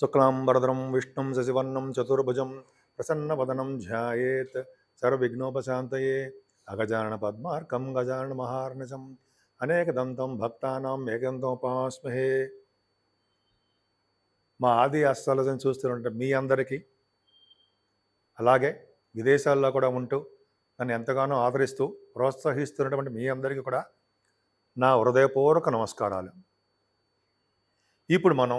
శుక్లాంబరదరం విష్ణుం శశివర్ణం చతుర్భుజం ప్రసన్నవదనం ధ్యాయేత్ సర్వవిఘ్నోపశాంతయే. అగజాన పద్మార్కం గజానన మహార్నిశం అనేకదంతం భక్తానాం ఏకంతోపాస్మహే. మా ఆది అస్సలజని చూస్తుంటే మీ అందరికీ అలాగే విదేశాల్లో కూడా ఉంటూ నన్ను ఎంతగానో ఆదరిస్తూ ప్రోత్సహిస్తున్నటువంటి మీ అందరికీ కూడా నా హృదయపూర్వక నమస్కారాలు. ఇప్పుడు మనం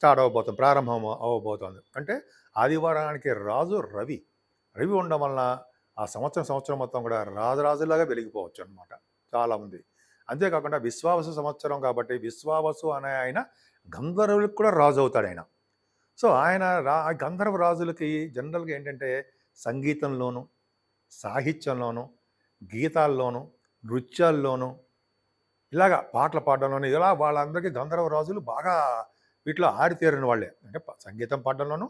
స్టార్ట్ అవ్వబోతుంది ప్రారంభం అవ్వబోతోంది అంటే ఆదివారానికి రాజు రవి. రవి ఉండడం వలన ఆ సంవత్సరం సంవత్సరం మొత్తం కూడా రాజరాజులాగా వెలిగిపోవచ్చు అనమాట చాలామంది. అంతేకాకుండా విశ్వావసు సంవత్సరం కాబట్టి విశ్వావసు అనే ఆయన గంధర్వులకు కూడా రాజు అవుతాడు ఆయన. సో ఆయన రా గంధర్వ రాజులకి జనరల్గా ఏంటంటే సంగీతంలోను సాహిత్యంలోను గీతాల్లోను నృత్యాల్లోనూ ఇలాగా పాటలు పాడడంలోనూ ఇలా వాళ్ళందరికీ గంధర్వ రాజులు బాగా వీటిలో ఆరితేరిన వాళ్ళే. అంటే సంగీతం పాడడంలోనూ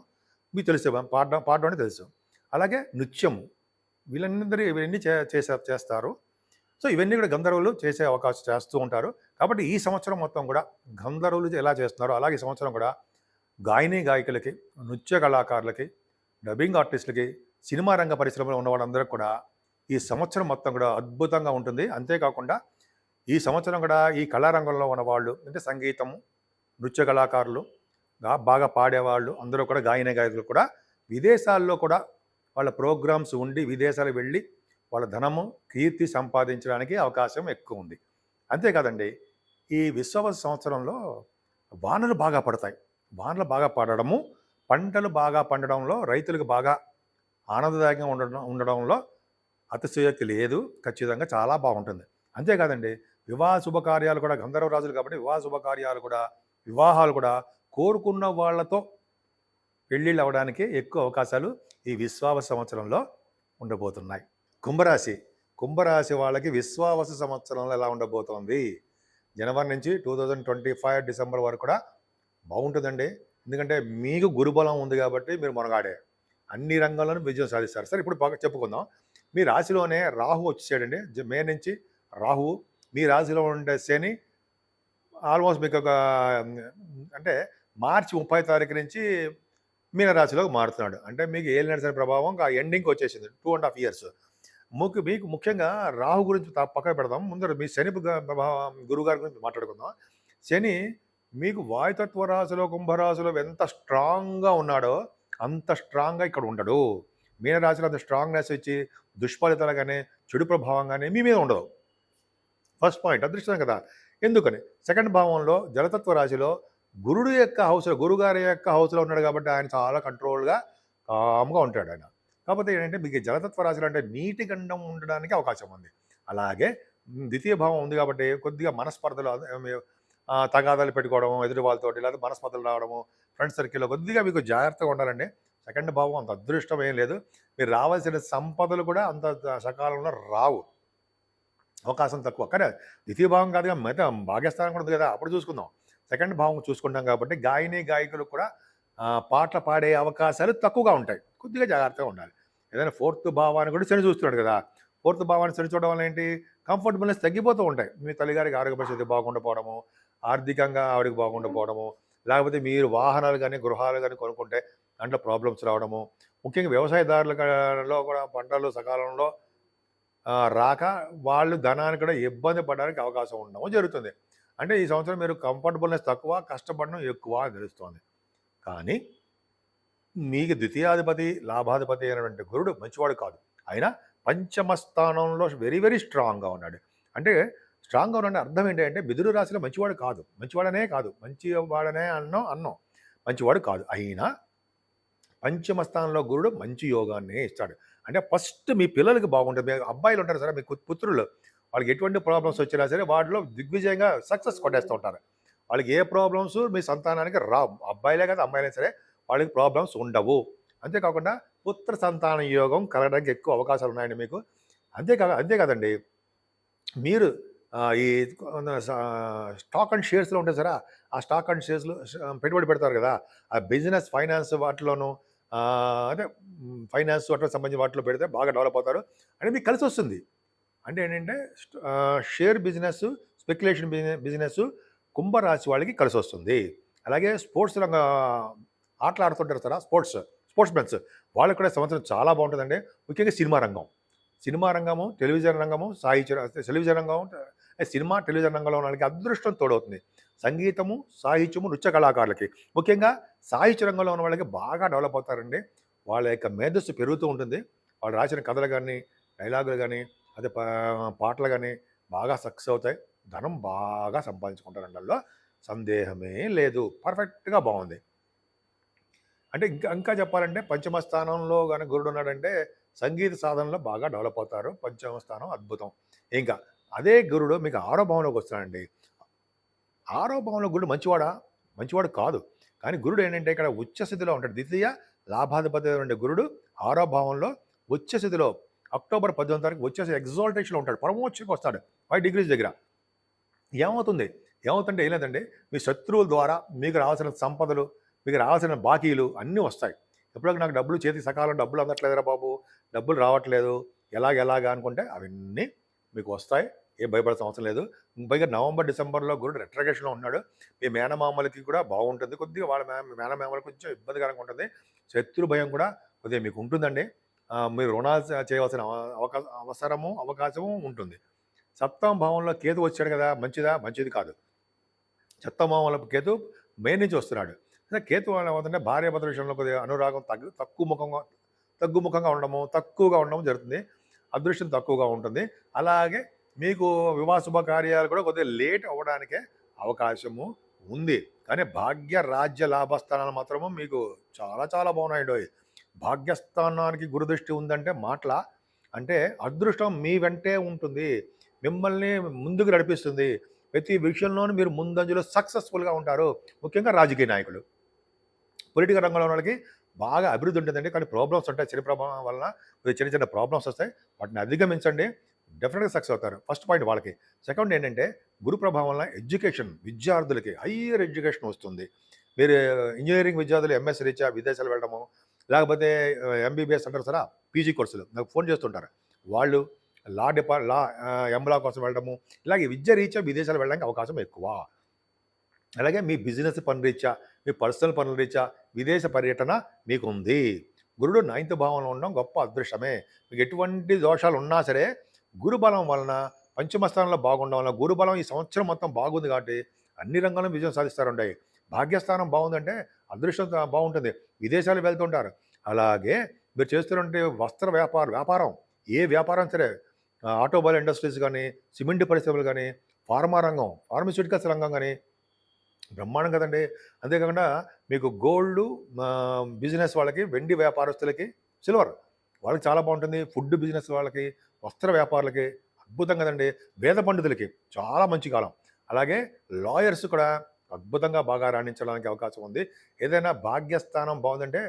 మీకు తెలుసు పాడడం పాడడం అనేది తెలుసు. అలాగే నృత్యము. వీళ్ళందరూ ఇవన్నీ చే చేసే చేస్తారు. సో ఇవన్నీ కూడా గంధర్వులు చేసే అవకాశం చేస్తూ ఉంటారు. కాబట్టి ఈ సంవత్సరం మొత్తం కూడా గంధర్వులు ఎలా చేస్తున్నారో అలాగే ఈ సంవత్సరం కూడా గాయని గాయకులకి నృత్య కళాకారులకి డబ్బింగ్ ఆర్టిస్టులకి సినిమా రంగ పరిశ్రమలో ఉన్న వాళ్ళందరూ కూడా ఈ సంవత్సరం మొత్తం కూడా అద్భుతంగా ఉంటుంది. అంతేకాకుండా ఈ సంవత్సరం కూడా ఈ కళారంగంలో ఉన్న వాళ్ళు అంటే సంగీతము నృత్య కళాకారులు బాగా పాడేవాళ్ళు అందరూ కూడా గాయన గాయకులు కూడా విదేశాల్లో కూడా వాళ్ళ ప్రోగ్రామ్స్ ఉండి విదేశాలకు వెళ్ళి వాళ్ళ ధనము కీర్తి సంపాదించడానికి అవకాశం ఎక్కువ ఉంది. అంతేకాదండి ఈ విశ్వ సంవత్సరంలో వానలు బాగా పడతాయి. వానలు బాగా పడడము పంటలు బాగా పండడంలో రైతులకు బాగా ఆనందదాయకంగా ఉండడం ఉండడంలో అతిశయోక్తి లేదు. ఖచ్చితంగా చాలా బాగుంటుంది. అంతేకాదండి వివాహ శుభకార్యాలు కూడా గంధర్వరాజులు కాబట్టి వివాహ శుభకార్యాలు కూడా వివాహాలు కూడా కోరుకున్న వాళ్ళతో పెళ్ళిళ్ళు అవ్వడానికి ఎక్కువ అవకాశాలు ఈ విశ్వావస సంవత్సరంలో ఉండబోతున్నాయి. కుంభరాశి కుంభరాశి వాళ్ళకి విశ్వావస సంవత్సరంలో ఎలా ఉండబోతోంది? జనవరి నుంచి two thousand twenty five December వరకు కూడా బాగుంటుందండి. ఎందుకంటే మీకు గురుబలం ఉంది కాబట్టి మీరు మొనగాడే. అన్ని రంగాల్లోనూ విజయం సాధిస్తారు. సరే ఇప్పుడు బాగా చెప్పుకుందాం. మీ రాశిలోనే రాహు వచ్చేసాడండి. మే నుంచి రాహువు. మీ రాశిలో ఉండే శని ఆల్మోస్ట్ మీకు ఒక అంటే మార్చి ముప్పై తారీఖు నుంచి మీనరాశిలోకి మారుతున్నాడు. అంటే మీకు ఏళ్ళు నడిచిన ప్రభావం ఆ ఎండింగ్కి వచ్చేసింది. టూ అండ్ హాఫ్ ఇయర్స్ ముఖ్య మీకు ముఖ్యంగా రాహు గురించి పక్కన పెడదాం. ముందర మీ శని ప్రభావం గురుగారి గురించి మాట్లాడుకుందాం. శని మీకు వాయుతత్వ రాశిలో కుంభరాశిలో ఎంత స్ట్రాంగ్గా ఉన్నాడో అంత స్ట్రాంగ్గా ఇక్కడ ఉండడు. మీనరాశిలో అంత స్ట్రాంగ్నెస్ ఇచ్చి దుష్ఫలితాలు కానీ చెడు ప్రభావం కానీ మీ మీద ఉండదు ఫస్ట్ పాయింట్ అదృష్టం కదా. ఎందుకని? సెకండ్ భావంలో జలతత్వ రాశిలో గురుడు యొక్క హౌస్లో గురుగారి యొక్క హౌస్లో ఉన్నాడు కాబట్టి ఆయన చాలా కంట్రోల్గా కామ్గా ఉంటాడు ఆయన. కాకపోతే ఏంటంటే మీకు జలతత్వ రాశిలో అంటే నీటి గండం ఉండడానికి అవకాశం ఉంది. అలాగే ద్వితీయ భావం ఉంది కాబట్టి కొద్దిగా మనస్పర్ధలు తగాదాలు పెట్టుకోవడము ఎదుటి వాళ్ళతోటి లేదా మనస్పర్ధలు రావడము ఫ్రెండ్ సర్కిల్లో కొద్దిగా మీకు జాగ్రత్తగా ఉండాలండి. సెకండ్ భావం అంత అదృష్టం ఏం లేదు. మీరు రావాల్సిన సంపదలు కూడా అంత సకాలంలో రావు. అవకాశం తక్కువ. కానీ ద్వితీయ భావం కాదుగా మిగతా భాగ్యస్థానం కూడా ఉంది కదా అప్పుడు చూసుకుందాం. సెకండ్ భావం చూసుకుంటాం కాబట్టి గాయని గాయకులు కూడా పాటలు పాడే అవకాశాలు తక్కువగా ఉంటాయి. కొద్దిగా జాగ్రత్తగా ఉండాలి. ఏదైనా ఫోర్త్ భావాన్ని కూడా శని చూస్తున్నాడు కదా ఫోర్త్ భావాన్ని శని చూడడం వల్ల ఏంటి? కంఫర్టబుల్నెస్ తగ్గిపోతూ ఉంటాయి. మీ తల్లిగారికి ఆరోగ్య పరిస్థితి బాగుండకపోవడము ఆర్థికంగా ఆవిడకి బాగుండకపోవడము లేకపోతే మీరు వాహనాలు కానీ గృహాలు కానీ కొనుక్కుంటే దాంట్లో ప్రాబ్లమ్స్ రావడము. ముఖ్యంగా వ్యవసాయదారులలో కూడా పంటలు సకాలంలో రాక వాళ్ళు ధనానికి కూడా ఇబ్బంది పడడానికి అవకాశం ఉండడం జరుగుతుంది. అంటే ఈ సంవత్సరం మీరు కంఫర్టబుల్నెస్ తక్కువ కష్టపడడం ఎక్కువ తెలుస్తోంది. కానీ మీకు ద్వితీయాధిపతి లాభాధిపతి అయినటువంటి గురుడు మంచివాడు కాదు. అయినా పంచమ స్థానంలో వెరీ వెరీ స్ట్రాంగ్గా ఉన్నాడు. అంటే స్ట్రాంగ్గా ఉన్న అర్థం ఏంటంటే బిదురు రాశిలో మంచివాడు కాదు. మంచివాడనే కాదు. మంచివాడనే అన్నో అన్నో. మంచివాడు కాదు. అయినా పంచమ స్థానంలో గురుడు మంచి యోగాన్ని ఇస్తాడు. అంటే ఫస్ట్ మీ పిల్లలకి బాగుంటుంది. మీ అబ్బాయిలు ఉంటారు సరే మీ పుత్రులు. వాళ్ళకి ఎటువంటి ప్రాబ్లమ్స్ వచ్చినా సరే వాటిలో దిగ్విజయంగా సక్సెస్ కొట్టేస్తూ ఉంటారు. వాళ్ళకి ఏ ప్రాబ్లమ్స్ మీ సంతానానికి రావు. అబ్బాయిలే కదా అమ్మాయిలే సరే వాళ్ళకి ప్రాబ్లమ్స్ ఉండవు. అంతేకాకుండా పుత్ర సంతాన యోగం కలగడానికి ఎక్కువ అవకాశాలు ఉన్నాయండి మీకు. అంతేకా అంతేకాదండి మీరు ఈ స్టాక్ అండ్ షేర్స్లో ఉంటాయి సరే ఆ స్టాక్ అండ్ షేర్స్లో పెట్టుబడి పెడతారు కదా. ఆ బిజినెస్ ఫైనాన్స్ వాటిలోనూ అంటే ఫైనాన్స్ అట్లా సంబంధించిన వాటిలో పెడితే బాగా డెవలప్ అవుతారు. అనేది మీకు కలిసి వస్తుంది అంటే ఏంటంటే షేర్ బిజినెస్ స్పెక్యులేషన్ బిజినెస్ కుంభరాశి వాళ్ళకి కలిసి వస్తుంది అలాగే స్పోర్ట్స్ రంగ ఆటలు ఆడుతుంటారు సార్ స్పోర్ట్స్ స్పోర్ట్స్ మెన్స్ వాళ్ళకి కూడా సంవత్సరం చాలా బాగుంటుందండి. ముఖ్యంగా సినిమా రంగం. సినిమా రంగము టెలివిజన్ రంగము సాహిత్య టెలివిజన్ రంగం సినిమా టెలివిజన్ రంగంలో ఉన్న వాళ్ళకి అదృష్టం తోడవుతుంది. సంగీతము సాహిత్యము నృత్య కళాకారులకి. ముఖ్యంగా సాహిత్య రంగంలో ఉన్న వాళ్ళకి బాగా డెవలప్ అవుతారండి. వాళ్ళ యొక్క మేధస్సు పెరుగుతూ ఉంటుంది. వాళ్ళు రాసిన కథలు కానీ డైలాగులు కానీ అదే పా- పాటలు కానీ బాగా సక్సెస్ అవుతాయి. ధనం బాగా సంపాదించుకుంటారు అందులో సందేహమే లేదు. పర్ఫెక్ట్గా బాగుంది. అంటే ఇంకా ఇంకా చెప్పాలంటే పంచమ స్థానంలో కానీ గురుడు ఉన్నాడంటే సంగీత సాధనలో బాగా డెవలప్ అవుతారు. పంచమ స్థానం అద్భుతం. ఇంకా అదే గురుడు మీకు ఆరో భావంలోకి వస్తాడండి. ఆరో భావంలో గురుడు మంచివాడా? మంచివాడు కాదు. కానీ గురుడు ఏంటంటే ఇక్కడ ఉచ్చ స్థితిలో ఉంటాడు. ద్వితీయ లాభాధిపతి ఉండే గురుడు ఆరో భావంలో ఉచ్చ స్థితిలో అక్టోబర్ పద్దెనిమిది తారీఖు వచ్చేసి ఎగ్జాల్టేషన్లో ఉంటాడు. పరమోచ్చకి వస్తాడు. ఫైవ్ డిగ్రీస్ దగ్గర. ఏమవుతుంది? ఏమవుతుంటే ఏం లేదండి? మీ శత్రువుల ద్వారా మీకు రావాల్సిన సంపదలు మీకు రావాల్సిన బాకీలు అన్నీ వస్తాయి. ఎప్పుడో నాకు డబ్బులు చేతికి సకాలం డబ్బులు అందట్లేదురా బాబు డబ్బులు రావట్లేదు ఎలాగ ఎలాగా అనుకుంటే అవన్నీ మీకు వస్తాయి ఏం భయపడాల్సిన అవసరం లేదు. పైగా నవంబర్ డిసెంబర్లో గురుడు రెట్రగేషన్లో ఉన్నాడు. మీ మేనమామలకి కూడా బాగుంటుంది. కొద్దిగా వాళ్ళ మే మేనమామలకు కొంచెం ఇబ్బందికరంగా ఉంటుంది. శత్రు భయం కూడా కొద్దిగా మీకు ఉంటుందండి. మీరు రుణాలు చేయవలసిన అవ- అవకాశ అవసరము అవకాశము ఉంటుంది. సప్తమ భావంలో కేతు వచ్చాడు కదా మంచిదా? మంచిది కాదు. సప్తమ భావంలో కేతు మెయిన్ నుంచి వస్తున్నాడు. అంటే కేతు ఏమవుతుంటే భార్య భద్ర విషయంలో కొద్దిగా అనురాగం తగ్గు తక్కువ ముఖంగా తగ్గుముఖంగా ఉండడము తక్కువగా ఉండడం జరుగుతుంది. అదృష్టం తక్కువగా ఉంటుంది. అలాగే మీకు వివాహ శుభకార్యాలు కూడా కొద్దిగా లేట్ అవ్వడానికే అవకాశము ఉంది. కానీ భాగ్య రాజ్య లాభస్థానాలు మాత్రము మీకు చాలా చాలా బాగున్నాయండి భాగ్యస్థానానికి గురుదృష్టి ఉందంటే మాటల? అంటే అదృష్టం మీ వెంటే ఉంటుంది. మిమ్మల్ని ముందుకు నడిపిస్తుంది. ప్రతి విషయంలోనూ మీరు ముందంజలో సక్సెస్ఫుల్గా ఉంటారు. ముఖ్యంగా రాజకీయ నాయకులు. పొలిటికల్ రంగంలో ఉన్న వాళ్ళకి బాగా అభివృద్ధి ఉంటుందండి. కానీ ప్రాబ్లమ్స్ ఉంటాయి. చిన్న ప్రభావం వలన చిన్న చిన్న ప్రాబ్లమ్స్ వస్తాయి. వాటిని అధిగమించండి. డెఫినెట్గా సక్సెస్ అవుతారు. ఫస్ట్ పాయింట్ వాళ్ళకి. సెకండ్ ఏంటంటే గురు ప్రభావం వలన ఎడ్యుకేషన్ విద్యార్థులకి హయ్యర్ ఎడ్యుకేషన్ వస్తుంది. మీరు ఇంజనీరింగ్ విద్యార్థులు ఎంఎస్ రీచా విదేశాలు వెళ్ళడము లేకపోతే ఎంబీబీఎస్ అంటారు సరే పీజీ కోర్సులు. నాకు ఫోన్ చేస్తుంటారు. వాళ్ళు లా డిపార్ట్ లా ఎంలా కోసం వెళ్ళడము ఇలాగే విద్య రీత్యా విదేశాలు వెళ్ళడానికి అవకాశం ఎక్కువ. అలాగే మీ బిజినెస్ పనుల రీత్యా మీ పర్సనల్ పనుల రీత్యా విదేశ పర్యటన మీకు ఉంది గురుడు నైన్త్ భావంలో ఉండడం గొప్ప అదృష్టమే. మీకు ఎటువంటి దోషాలు ఉన్నా సరే గురుబలం వలన పంచమ స్థానంలో బాగుండడం వలన గురుబలం ఈ సంవత్సరం మొత్తం బాగుంది కాబట్టి అన్ని రంగాల్లో విజయం సాధిస్తారుండే. భాగ్యస్థానం బాగుందంటే అదృష్టం బాగుంటుంది. విదేశాలు వెళ్తుంటారు. అలాగే మీరు చేస్తున్నటువంటి వస్త్ర వ్యాపార వ్యాపారం ఏ వ్యాపారం సరే ఆటోమొబైల్ ఇండస్ట్రీస్ కానీ సిమెంట్ పరిశ్రమలు కానీ ఫార్మా రంగం ఫార్మస్యూటికల్స్ రంగం కానీ బ్రహ్మాండం కదండి. అంతేకాకుండా మీకు గోల్డ్ బిజినెస్ వాళ్ళకి వెండి వ్యాపారస్తులకి సిల్వర్. వాళ్ళకి చాలా బాగుంటుంది. ఫుడ్ బిజినెస్ వాళ్ళకి వస్త్ర వ్యాపారులకి అద్భుతం కదండి. వేద పండితులకి చాలా మంచి కాలం. అలాగే లాయర్స్ కూడా అద్భుతంగా బాగా రాణించడానికి అవకాశం ఉంది. ఏదైనా భాగ్యస్థానం బాగుందంటే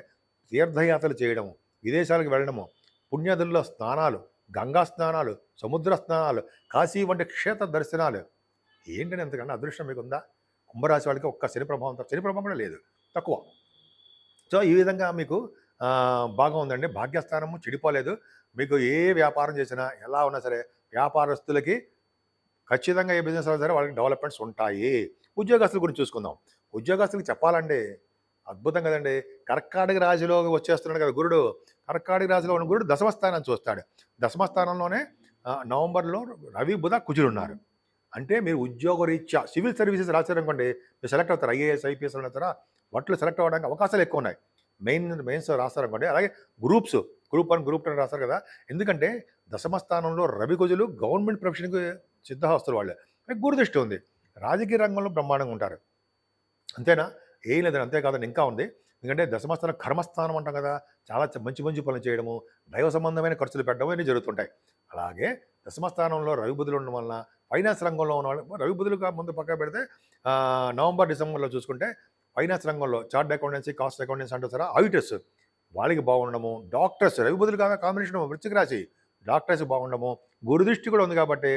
తీర్థయాత్రలు చేయడము విదేశాలకు వెళ్ళడము పుణ్యదుల్లో స్నానాలు గంగా స్నానాలు సముద్ర స్నానాలు కాశీ వంటి క్షేత్ర దర్శనాలు. ఏంటని ఎంతకన్నా అదృష్టం మీకు ఉందా కుంభరాశి వాళ్ళకి ఒక్క శని ప్రభావం తప్ప శని ప్రభావం కూడా లేదు తక్కువ. సో ఈ విధంగా మీకు బాగా ఉందండి. భాగ్యస్థానము చెడిపోలేదు. మీకు ఏ వ్యాపారం చేసినా ఎలా ఉన్నా సరే వ్యాపారస్తులకి ఖచ్చితంగా ఏ బిజినెస్ అయినా సరే వాళ్ళకి డెవలప్మెంట్స్ ఉంటాయి. ఉద్యోగస్తుల గురించి చూసుకుందాం. ఉద్యోగస్తులకు చెప్పాలండి అద్భుతం కదండి. కర్కాటక రాశిలో వచ్చేస్తున్నాడు కదా గురుడు. కర్కాటక రాశిలో ఉన్న గురుడు దశమ స్థానాన్ని చూస్తాడు. దశమ స్థానంలోనే నవంబర్లో రవి బుధ కుజుడు ఉన్నారు. అంటే మీరు ఉద్యోగ రీత్యా సివిల్ సర్వీసెస్ రాశారనుకోండి మీరు సెలెక్ట్ అవుతారు? ఐఏఎస్ ఐపీఎస్ అవుతారా వాటిలో సెలెక్ట్ అవ్వడానికి అవకాశాలు ఎక్కువ ఉన్నాయి. మెయిన్ మెయిన్స్ రాస్తారనుకోండి అలాగే groups group one group two రాస్తారు కదా? ఎందుకంటే దశమ స్థానంలో రవి కుజులు గవర్నమెంట్ ప్రొఫెషన్కి సిద్ధహస్తులు వాళ్ళు. గురుదృష్టి ఉంది. రాజకీయ రంగంలో బ్రహ్మాండంగా ఉంటారు. అంతేనా? ఏం లేదని అంతేకాదని ఇంకా ఉంది. ఎందుకంటే దశమస్థానం కర్మస్థానం అంటాం కదా? చాలా మంచి మంచి పనులు చేయడము దైవ సంబంధమైన ఖర్చులు పెట్టడం ఇవన్నీ జరుగుతుంటాయి. అలాగే దశమస్థానంలో రవి బుధులు ఉండడం వలన ఫైనాన్స్ రంగంలో ఉన్న వాళ్ళు రవి బుధులు ముందు పక్క పెడితే నవంబర్ డిసెంబర్లో చూసుకుంటే ఫైనాన్స్ రంగంలో చార్ట్ అకౌంటెన్సీ కాస్ట్ అకౌంటెన్సీ అంటారు సార్ ఆడిటర్స్ వాళ్ళకి బాగుండము డాక్టర్స్ రవి రవిబుధులు కాగా కాంబినేషన్ వృశ్చిక రాశి డాక్టర్స్ బాగుండము గురుదృష్టి కూడా ఉంది కాబట్టి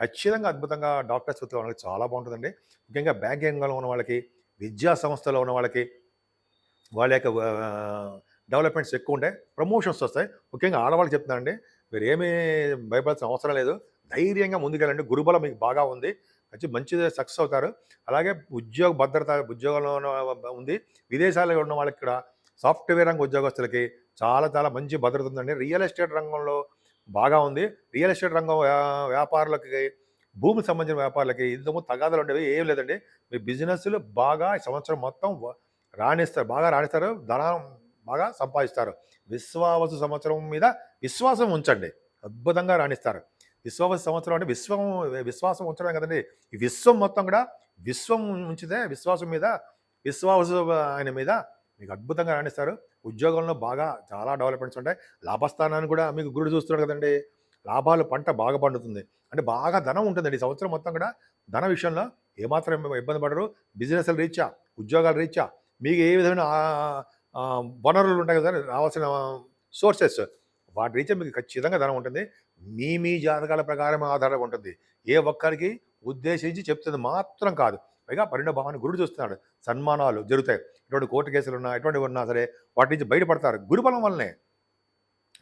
ఖచ్చితంగా అద్భుతంగా డాక్టర్స్ వృత్తిలో వాళ్ళకి చాలా బాగుంటుందండి. ముఖ్యంగా బ్యాంకింగ్లో రంగంలో ఉన్న వాళ్ళకి విద్యా సంస్థలో ఉన్న వాళ్ళకి వాళ్ళ యొక్క డెవలప్మెంట్స్ ఎక్కువ ఉంటాయి ప్రమోషన్స్ వస్తాయి. ముఖ్యంగా ఆడవాళ్ళు చెప్తున్నానండి మీరు ఏమీ భయపడాల్సిన అవసరం లేదు. ధైర్యంగా ముందుకెళ్ళండి. గురుబలం మీకు బాగా ఉంది. మంచి మంచిది సక్సెస్ అవుతారు. అలాగే ఉద్యోగ భద్రత ఉద్యోగంలో ఉంది. విదేశాల్లో ఉన్న వాళ్ళకి కూడా సాఫ్ట్వేర్ రంగ ఉద్యోగస్తులకి చాలా చాలా మంచి భద్రత ఉందండి. రియల్ ఎస్టేట్ రంగంలో బాగా ఉంది. రియల్ ఎస్టేట్ రంగం వ్యా- వ్యాపారులకి భూమికి సంబంధించిన వ్యాపారులకి ఇంతకు తగాదాలు ఉండేవి ఏం లేదండి. మీ బిజినెస్లు బాగా సంవత్సరం మొత్తం రాణిస్తారు. బాగా రాణిస్తారు. ధనం బాగా సంపాదిస్తారు. విశ్వావసు సంవత్సరం మీద విశ్వాసం ఉంచండి. అద్భుతంగా రాణిస్తారు. విశ్వావసు సంవత్సరం అంటే విశ్వం విశ్వాసం ఉంచడం కదండి. ఈ విశ్వం మొత్తం కూడా విశ్వం ఉంచితే విశ్వాసం మీద విశ్వాస ఆయన మీద మీకు అద్భుతంగా రాణిస్తారు. ఉద్యోగంలో బాగా చాలా డెవలప్మెంట్స్ ఉంటాయి. లాభస్థానాన్ని కూడా మీకు గురుడు చూస్తున్నారు కదండి. లాభాలు పంట బాగా పండుతుంది. అంటే బాగా ధనం ఉంటుందండి. ఈ సంవత్సరం మొత్తం కూడా ధన విషయంలో ఏమాత్రం ఇబ్బంది పడరు. బిజినెస్ల రీత్యా ఉద్యోగాల రీత్యా మీకు ఏ విధమైన వనరులు ఉంటాయి కదా రావాల్సిన సోర్సెస్ వాటి రీత్యా మీకు ఖచ్చితంగా ధనం ఉంటుంది. మీ మీ జాతకాల ప్రకారం ఆధారంగా ఉంటుంది. ఏ ఒక్కరికి ఉద్దేశించి చెప్తుంది మాత్రం కాదు. పైగా పన్నెండో భావాన్ని గురుడు చూస్తున్నాడు. సన్మానాలు జరుగుతాయి. ఎటువంటి కోర్టు కేసులు ఉన్నా ఎటువంటి ఉన్నా సరే వాటి నుంచి బయటపడతారు. గురుబలం వల్లనే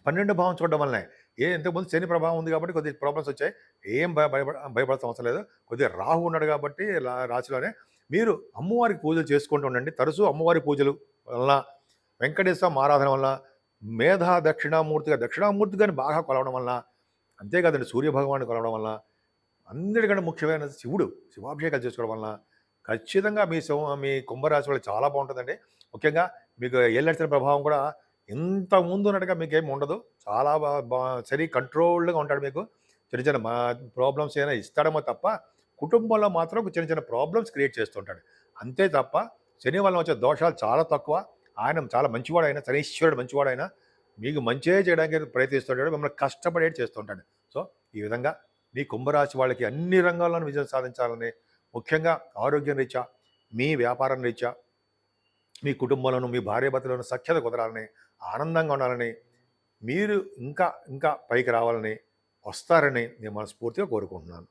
పన్నెండు భావం చూడడం వల్లనే. ఏ ఇంతకుముందు శని ప్రభావం ఉంది కాబట్టి కొద్దిగా ప్రాబ్లమ్స్ వచ్చాయి. ఏం భయ భయపడ భయపడాల్సిన అవసరం లేదు. కొద్దిగా రాహు ఉన్నాడు కాబట్టి రాశిలోనే మీరు అమ్మవారికి పూజలు చేసుకుంటూ ఉండండి. తరచూ అమ్మవారి పూజలు వలన వెంకటేశ్వర ఆరాధన వలన మేధా దక్షిణామూర్తిగా దక్షిణామూర్తిగాని బాగా కొలవడం వలన అంతేకాదండి సూర్యభగవాన్ని కొలవడం వలన అందరికంటే ముఖ్యమైన శివుడు. శివాభిషేకాలు చేసుకోవడం వలన ఖచ్చితంగా మీ శివ మీ కుంభరాశి వాళ్ళు చాలా బాగుంటుందండి. ముఖ్యంగా మీకు ఏళ్ళెడిచిన ప్రభావం కూడా ఇంత ముందు ఉన్నట్టుగా మీకేమి ఉండదు. చాలా బాగా బా సరి కంట్రోల్డ్గా ఉంటాడు మీకు. చిన్న చిన్న మా ప్రాబ్లమ్స్ ఏమైనా ఇస్తాడమో తప్ప కుటుంబంలో మాత్రం చిన్న చిన్న ప్రాబ్లమ్స్ క్రియేట్ చేస్తుంటాడు. అంతే తప్ప శని వల్ల వచ్చే దోషాలు చాలా తక్కువ. ఆయన చాలా మంచివాడైనా శనీశ్వరుడు మంచివాడైనా మీకు మంచిగా చేయడానికి ప్రయత్నిస్తుంటాడు మిమ్మల్ని కష్టపడేది చేస్తుంటాడు. సో ఈ విధంగా మీ కుంభరాశి వాళ్ళకి అన్ని రంగాల్లోనూ విజయం సాధించాలని ముఖ్యంగా ఆరోగ్యం రీత్యా మీ వ్యాపారం రీత్యా మీ కుటుంబంలోనూ మీ భార్యాభర్తలోనూ సఖ్యత కుదరాలని ఆనందంగా ఉండాలని మీరు ఇంకా ఇంకా పైకి రావాలని వస్తారని నేను మనస్ఫూర్తిగా కోరుకుంటున్నాను.